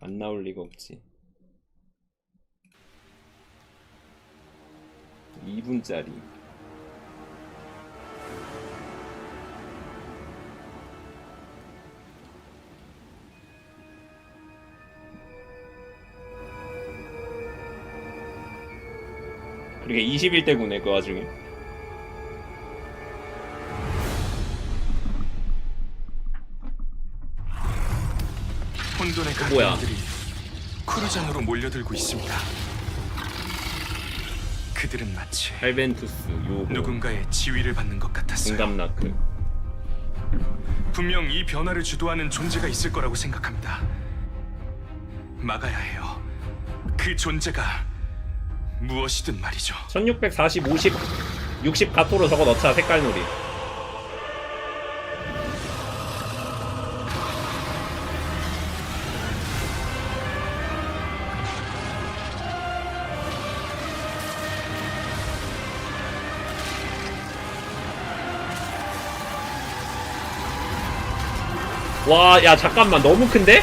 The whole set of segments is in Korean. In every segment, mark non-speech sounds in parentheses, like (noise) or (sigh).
안 나올 리가 없지. 2분짜리. 그러게 21대 9네 그 와중에 혼돈의 어, 뭐야? 가디언들이 크루잔으로 몰려들고 있습니다. 그들은 마치 할벤투스 요호 누군가의 지위를 받는 것 같았어요. 중감나크 분명 이 변화를 주도하는 존재가 있을 거라고 생각합니다. 막아야 해요. 그 존재가 무엇이든 말이죠. 1640, 50, 60 가토로 저거 넣자 색깔 놀이 와, 야, 잠깐만, 너무 큰데?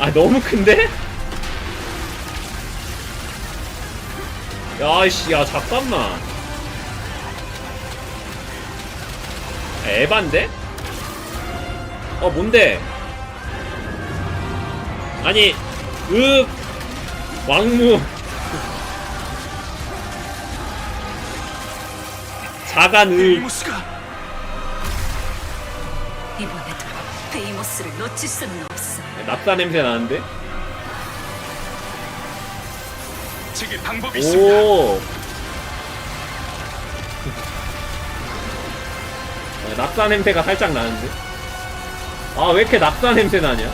아, 너무 큰데? 야이씨 야 잠깐만 에반데? 어 뭔데? 아니 윽 왕무 자간 을 모스를 놓칠 수는 없어. 낙사 냄새 나는데? 제게 방법이 있습니다. 오 어, 낙사 냄새가 살짝 나는데? 아 왜 이렇게 낙사 냄새 나냐?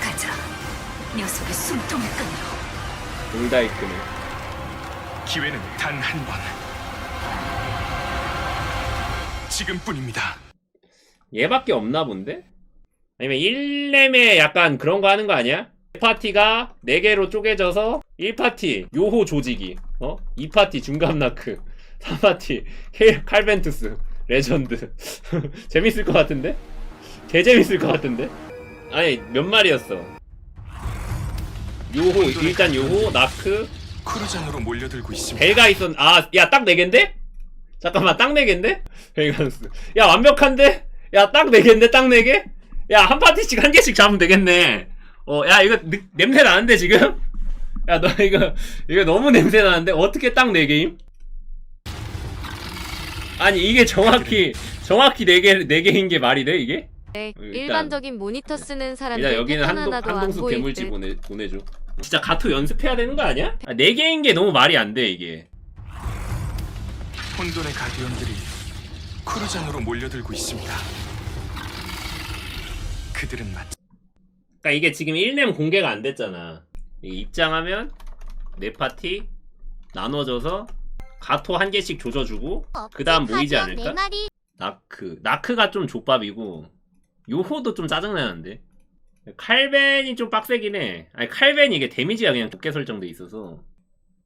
가자. 녀석의 숨통을 끊으러. 놀다 있구네 기회는 단 한 번. 지금뿐입니다. 얘밖에 없나 본데? 아니면 1렘에 약간 그런 거 하는 거 아니야? 파티가 4개로 쪼개져서 1파티 요호 조지기 어? 2파티 중감나크 3파티 케 칼벤투스 레전드 (laughs) 재밌을 것 같은데? 개 재밌을 것 같은데? 아니 몇 마리였어? 요호 일단 요호 나크 크루잔으로 몰려들고 있습니다. 벨가 있었 아야 딱 4개인데? 잠깐만 딱 4개인데? 벨가스 야 완벽한데? 야딱 4개인데 딱 4개? 야 한 파티씩 한 개씩 잡으면 되겠네 어 야 이거 느- 냄새 나는데 지금? 야 너 이거 이거 너무 냄새 나는데 어떻게 딱 4개임? 아니 이게 정확히 정확히 4개 4개인 게 말이 돼 이게? 네, 일단- 일반적인 모니터 쓰는 사람들 여기는 한동, 한동수 듯. 보내, 보내줘 진짜 가토 연습해야 되는 거 아니야? 아, 4개인 게 너무 말이 안 돼 이게 혼돈의 가디언들이 크루잔으로 몰려들고 있습니다. 그들은 마치 그러니까 이게 지금 1렘 공개가 안 됐잖아. 입장하면 네 파티 나눠져서 가토 한 개씩 조져주고 그 다음 모이지 않을까? 나크 나크가 좀 족밥이고 요호도 좀 짜증나는데 칼벤이 좀 빡세긴 해. 아니 칼벤이 이게 데미지가 그냥 좁게 설정돼 있어서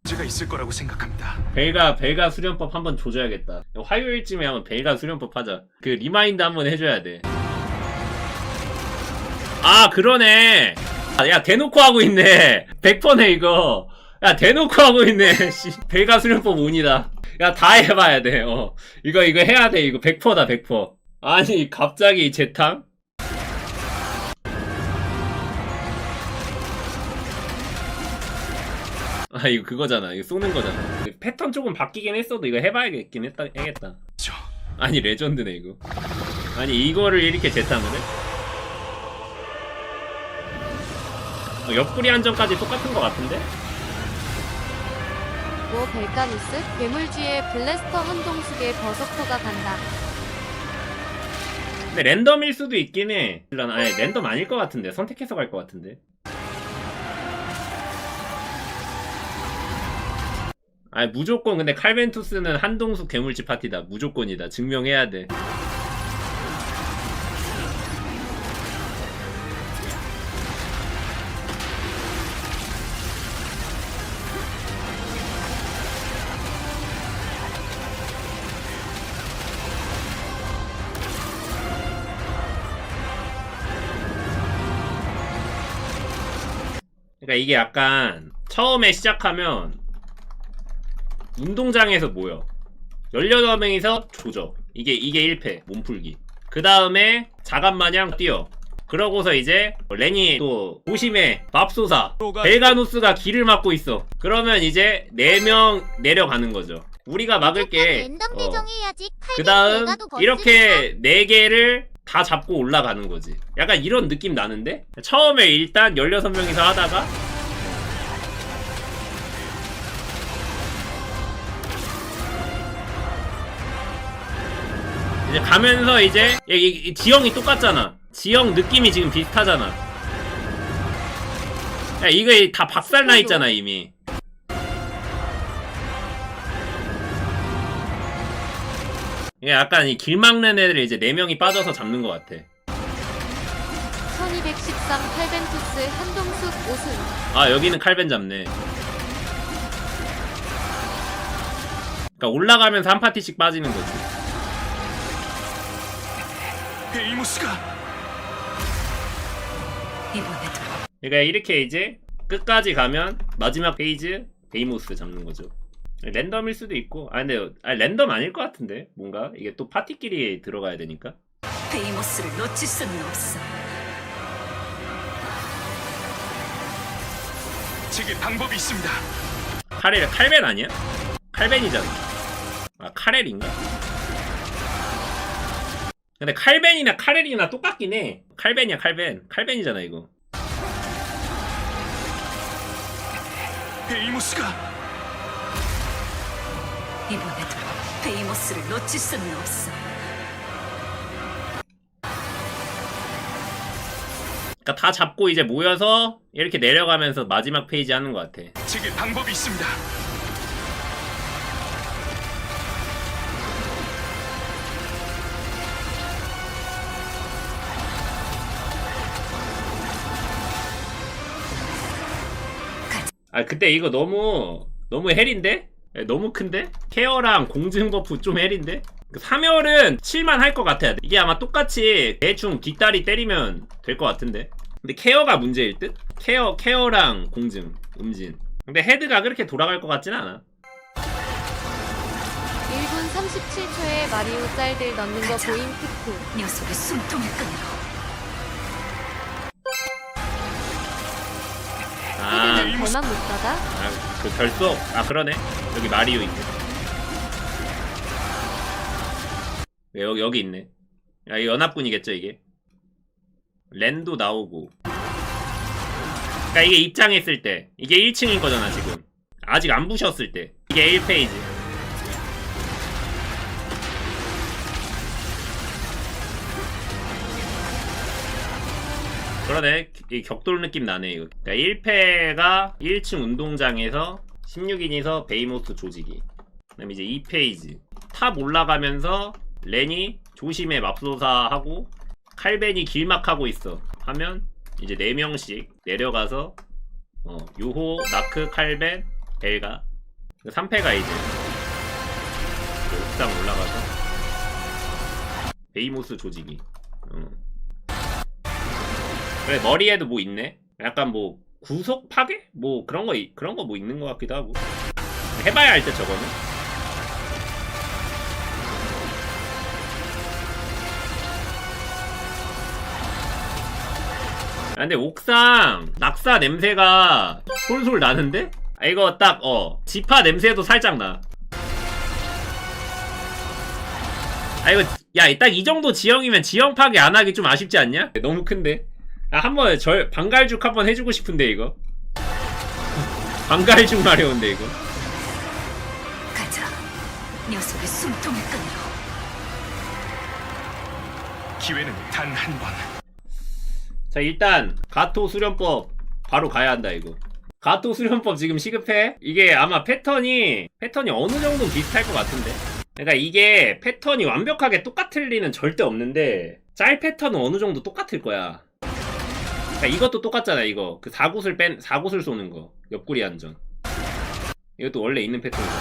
존재가 있을 거라고 생각합니다. 벨가 벨가 수련법 한번 조져야겠다. 화요일쯤에 한번 벨가 수련법 하자. 그 리마인드 한번 해줘야 돼. 아 그러네. 아, 야 대놓고 하고 있네. 100%네 이거. 야 대놓고 하고 있네. (laughs) 씨, 벨가 수련법 운이다. 야 다 해봐야 돼. 어 이거 이거 해야 돼. 이거 100%다 100%. 아니 갑자기 재탕? 아 이거 그거잖아. 이거 쏘는 거잖아. 패턴 조금 바뀌긴 했어도 이거 해봐야겠긴 했다. 해겠다. 저 아니 레전드네 이거. 아니 이거를 이렇게 재탕을 해? 어, 옆구리 안전까지 똑같은 것 같은데? 뭐 벨가누스 괴물쥐의 블래스터 한동숙의 버섯커가 간다. 근데 랜덤일 수도 있긴 해. 일단 아니 랜덤 아닐 것 같은데 선택해서 갈 것 같은데. 아니 무조건 근데 칼벤투스는 한동수 괴물집 파티다. 무조건이다. 증명해야 돼. 그러니까 이게 약간 처음에 시작하면 운동장에서 모여. 18명이서 조져. 이게 이게 1패 몸풀기. 그 다음에 자간마냥 뛰어. 그러고서 이제 레니 또 도심에 맙소사 벨가누스가 길을 막고 있어. 그러면 이제 4명 내려가는 거죠. 우리가 막을게. 랜덤 어. 그 다음 이렇게 네 개를 다 잡고 올라가는 거지. 약간 이런 느낌 나는데? 처음에 일단 16명이서 하다가 이제 가면서 이제 이, 이- 이 지형이 똑같잖아. 지형 느낌이 지금 비슷하잖아. 야, 이거 다 박살 나 있잖아 이미. 이게 약간 이 길 막는 애들 이제 4명이 빠져서 잡는 것 같아. 1213 칼벤투스 한동숙 오승 아 여기는 칼벤 잡네. 그러니까 올라가면서 한 파티씩 빠지는 거지. 이번에도 그러니까 이렇게 이제 끝까지 가면 마지막 페이지 베이모스 잡는 거죠. 랜덤일 수도 있고, 아 근데 아, 랜덤 아닐 것 같은데 뭔가 이게 또 파티끼리 들어가야 되니까. 베이모스를 놓칠 수는 없어. 제게 방법이 있습니다. 카렐 칼벤 아니야? 칼벤이잖아. 아 카렐인가? 근데 칼벤이나 카렐이나 똑같긴 해. 칼벤이야 칼벤. 칼벤이잖아 이거. 베이모스가 이번에도 베이모스를 놓칠 수는 없어. 그러니까 다 잡고 이제 모여서 이렇게 내려가면서 마지막 페이지 하는 것 같아. 제게 방법이 있습니다. 아 그때 이거 너무 너무 헬인데? 예, 너무 큰데? 케어랑 공증 버프 좀 헬인데? 그 3열은 7만 할 것 같아. 이게 아마 똑같이 대충 뒷다리 때리면 될 것 같은데. 근데 케어가 문제일 듯? 케어, 케어랑 공증, 음진. 근데 헤드가 그렇게 돌아갈 것 같진 않아. 1분 37초에 마리오 짤들 넣는 거 보임 크크 녀석의 숨통을 끊으러 아, 헤드는 배만 못 받아? 아, 그 결속. 아, 그러네. 여기 마리오 있네. 네, 여기, 여기 있네. 야, 이 연합군이겠죠, 이게? 랜도 나오고. 그니까 이게 입장했을 때. 이게 1층인 거잖아, 지금. 아직 안 부셨을 때. 이게 1페이지. 그러네. 이 격돌 느낌 나네, 이거. 그러니까 1패가 1층 운동장에서 16인이서 베이모스 조지기. 그 다음에 이제 2페이지. 탑 올라가면서 렌이 조심해 맙소사 하고 칼벤이 길막하고 있어. 하면 이제 4명씩 내려가서 어, 요호, 나크, 칼벤, 벨가. 3패가 이제 이제 옥상 올라가서 베이모스 조지기. 어. 그래 머리에도 뭐 있네. 약간 뭐 구속 파괴? 뭐 그런 거 이- 그런 거 뭐 있는 것 같기도 하고. 해봐야 할 때 저거는. 아, 근데 옥상 낙사 냄새가 솔솔 나는데? 아 이거 딱 어 지파 냄새도 살짝 나. 아 이거 야 딱 이 정도 지형이면 지형 파괴 안 하기 좀 아쉽지 않냐? 너무 큰데. 아 한번 절 방갈죽 한번 해주고 싶은데 이거. 방갈죽 마려운데 이거. 가자. 녀석의 숨통을 끊으러 기회는 단 한 번. 자 일단 가토 수련법 바로 가야 한다 이거 가토 수련법 지금 시급해 이게 아마 패턴이 패턴이 어느 정도 비슷할 것 같은데 그러니까 이게 패턴이 완벽하게 똑같을 리는 절대 없는데 짤 패턴은 어느 정도 똑같을 거야 그러니까 이것도 똑같잖아 이거. 그 사굿을 뺀 사굿을 쏘는 거. 옆구리 안전. 이것도 원래 있는 패턴이잖아.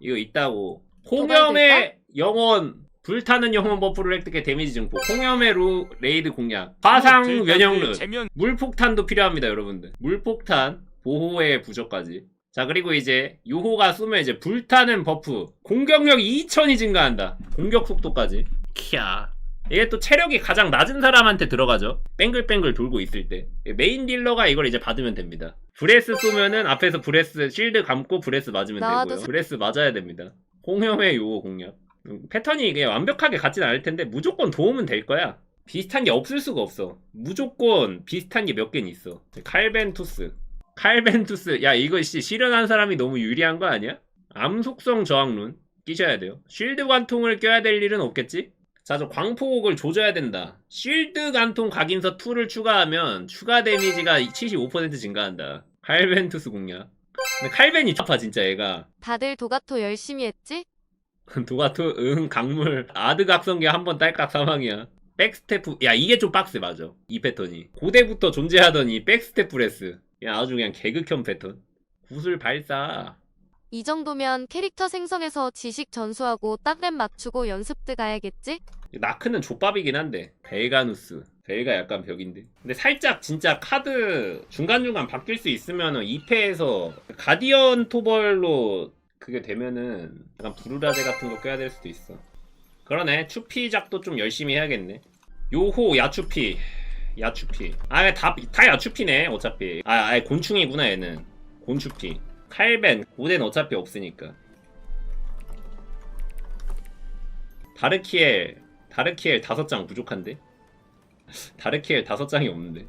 이거 있다고. 홍염의 영혼. 불타는 영혼 버프를 획득해 데미지 증폭. 홍염의 루 레이드 공략. 화상 면역룬 물폭탄도 필요합니다 여러분들. 물폭탄 보호의 부적까지. 자 그리고 이제 요호가 쏘면 이제 불타는 버프. 공격력 2000이 증가한다. 공격 속도까지. 키야 이게 또 체력이 가장 낮은 사람한테 들어가죠. 뱅글뱅글 돌고 있을 때. 메인 딜러가 이걸 이제 받으면 됩니다. 브레스 쏘면은 앞에서 브레스 실드 감고 브레스 맞으면 되고요. 브레스 맞아야 됩니다. 홍염의 요호 공략. 음, 패턴이 이게 완벽하게 같진 않을 텐데 무조건 도움은 될 거야. 비슷한 게 없을 수가 없어. 무조건 비슷한 게 몇 개는 있어. 칼벤투스. 칼벤투스. 야 이거 씨 실현한 사람이 너무 유리한 거 아니야? 암속성 저항룬 끼셔야 돼요. 쉴드 관통을 껴야 될 일은 없겠지? 자 저 광폭을 조져야 된다. 쉴드 관통 각인서 2를 추가하면 추가 데미지가 75% 증가한다. 칼벤투스 공략. 근데 칼벤이 아파 진짜 얘가. 다들 도가토 열심히 했지? (laughs) 도가토 응 강물. 아드 각성기 한 번 딸깍 사망이야. 백스테프 야 이게 좀 빡세 맞아. 이 패턴이. 고대부터 존재하더니 백스텝 브레스. 야 아주 그냥 개극형 패턴. 구슬 발사. 이 정도면 캐릭터 생성해서 지식 전수하고 딱랩 맞추고 연습드 가야겠지? 나크는 족밥이긴 한데 벨가누스. 벨가 약간 벽인데. 근데 살짝 진짜 카드 중간중간 바뀔 수 있으면은 2패에서 가디언 토벌로 그게 되면은 약간 부르라제 같은 거 껴야 될 수도 있어. 그러네. 추피작도 좀 열심히 해야겠네. 요호 야추피. 야추피. 아다 다 야추피네 어차피. 아 아예 곤충이구나 얘는. 곤추피. 칼벤. 고대는 어차피 없으니까. 다르키엘 다르키엘 다섯 장 부족한데? 다르키엘 다섯 장이 없는데